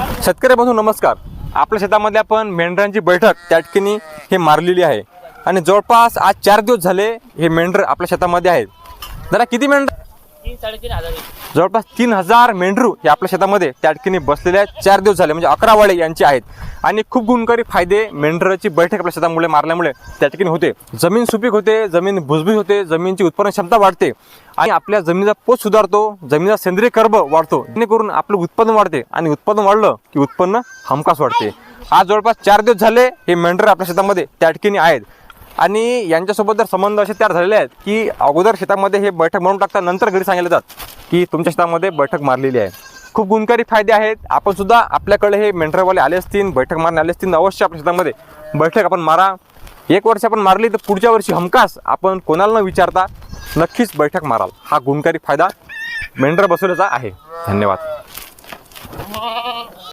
शेतकरी बंधू नमस्कार. आपल्या शेतामध्ये आपण मेंढरांची बैठक त्या ठिकाणी हे मारलेली आहे. आणि जवळपास आज चार दिवस झाले हे मेंढर आपल्या शेतामध्ये आहेत. जरा किती मेंढर? तीन साडेतीन हजार जवळपास तीन हजार मेंढरू हे आपल्या शेतामध्ये त्या ठिकाणी बसलेले आहेत. चार दिवस झाले म्हणजे अकरा वाडे यांचे आहेत. आणि खूप गुणकारी फायदे मेंढराची बैठक आपल्या शेतामुळे मारल्यामुळे त्या ठिकाणी होते. जमीन सुपीक होते जमीन भुसभुस होते जमीनची उत्पन्न क्षमता वाढते आणि आपल्या जमिनीचा पोत सुधारतो जमिनीचा सेंद्रिय कर्ब वाढतो. जेणेकरून आपलं उत्पन्न वाढते आणि उत्पन्न वाढलं की उत्पन्न हमखास वाढते. आज जवळपास चार दिवस झाले हे मेंढर आपल्या शेतामध्ये त्या ठिकाणी आहेत. आणि यांच्यासोबत जर संबंध असे तयार झालेले आहेत की अगोदर शेतामध्ये हे बैठक म्हणून टाकता नंतर घरी सांगितलं जात की तुमच्या शेतामध्ये बैठक मारलेली आहे. खूप गुणकारी फायदे आहेत. आपण सुद्धा आपल्याकडे हे मेंढरवाले आले असतील बैठक मारणे आले असतील अवश्य आपल्या शेतामध्ये बैठक आपण मारा. एक वर्ष आपण मारली तर पुढच्या वर्षी हमखास आपण कोणाला न विचारता नक्कीच बैठक माराल. हा गुणकारी फायदा मेंढर बसवल्याचा आहे. धन्यवाद.